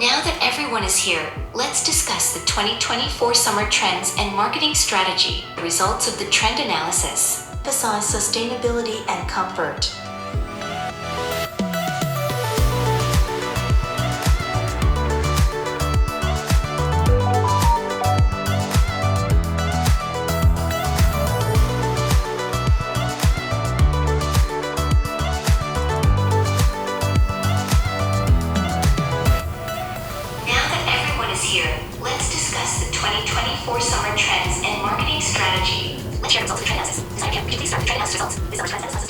Now that everyone is here, let's discuss the 2024 summer trends and marketing strategy. Results of the trend analysis emphasize sustainability and comfort. 2024 summer trends and marketing strategy. Let's share results of trend analysis. Design PM, could you please start the trend analysis results? This summer's trends and sustainability.